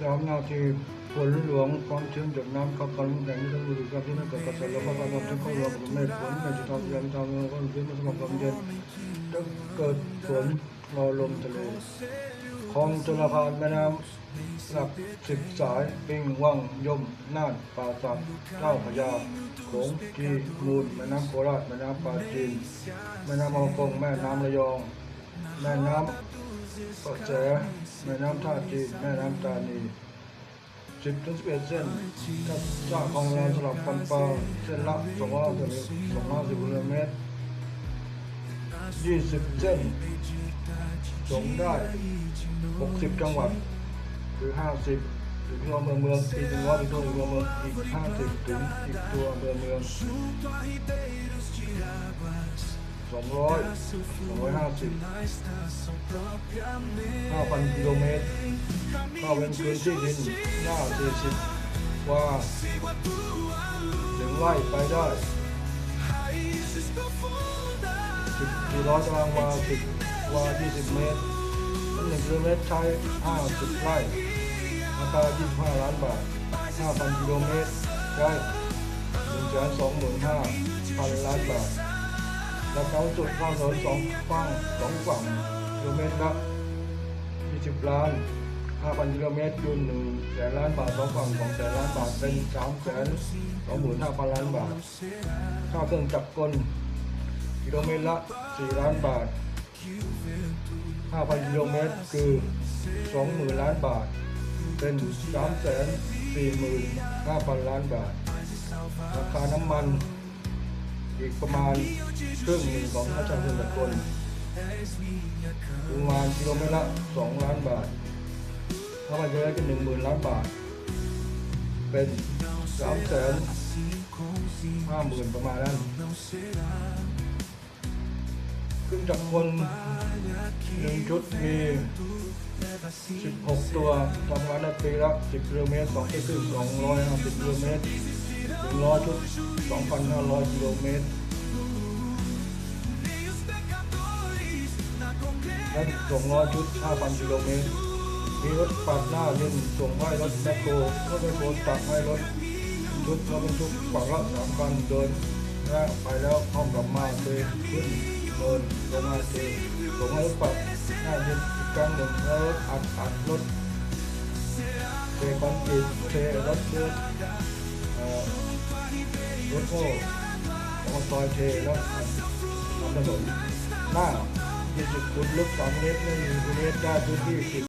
สามนาทีฝนหลวงความชื้นจากน้ำเข้ากันแดงที่ต้องดูกับที่นั่นเกิดกระแสลมพัดความชื้นเข้าเราเมฆฝนในจุดทำยันทำความชื้นมาสมัครความเย็นจะเกิดฝนรอลมทะเลคลองชลประทานแม่น้ำหลักสิบสายปิงว่างยมน่านป่าสักเจ้าพยาโขงจีมูลแม่น้ำโคราชแม่น้ำปลาจีนแม่น้ำมะกงแม่น้ำระยองแม่น้ำ กระแสแม่น้ำท่าจีนแม่น้ำตานีสิบถึงสิบเอ็ดเส้นถ้าสร้างของแรงสลับฟันปลาเส้นละสองร้อยสิบสองร้อยสิบกิโลเมตรยี่สิบเส้นส่งได้หกสิบจังหวัดหรือห้าสิบถึงตัวเมืองเมืองอีกหนึ่งร้อยถึงตัวเมืองเมืองอีกห้าสิบถึงอีกตัวเมืองเมือง สองร้อยสองร้อยห้าสิบ5,000กิโลเมตรเข้าเป็นพื้นที่ดินหน้า40ว่าถึงไล่ไปได้10กิโลตารางวา10วา20เมตร1กิโลเมตรใช้50ไร่ราคา25ล้านบาท5,000กิโลเมตรใช้125,000ล้านบาท ราคาจุดข้าวถนนสองฝั่งสองฝั่งกิโลเมตรละ20ล้าน5,000กิโลเมตรคูณ1แสนล้านบาทสองฝั่ง2แสนล้านบาทเป็น3แสน25,000ล้านบาท ค่าเครื่องจักรกลกิโลเมตรละ4ล้านบาท5,000กิโลเมตรคือ20,000ล้านบาท เป็น3แสน45,000ล้านบาท ราคาน้ำมัน อีกประมาณครึ่งหนึ่งของค่าจ้างเครื่องจักลประมาณกิโลเมตรละ2ล้านบาท ถ้ามันจะได้ก็หนึ่งหมื่นล้านบาท เป็นสามแสนห้าหมื่นประมาณนั้นเครื่งจักรกลหนึ่งชุดมี16 ตัวทำงานได้ปีละ10กิโลเมตร2ที่ครึ่ง250กิโลเมตร ถึงร้อยชุด2,500 กิโลเมตร และ200ชุด 5,000 กิโลเมตร มีรถปาดหน้าเล่นส่งให้รถแมคโครรถแมคโครตักให้รถชุดรถบรรทุกฝั่งละสามคันเดินหน้าไปแล้วห้องกลับมาเทขึ้นเดินลงมาเทส่งให้รถปัดหน้าเล่นอีกครั้งหนึ่งแล้วรถอัดอัดรถเทคอนกรีตเทรถเดินเอ่อรถ แล้วก็ซอยเทแล้วทำถนนหน้า20ฟุณลึก3เมตรไม่มีเมตรได้พื้นที่10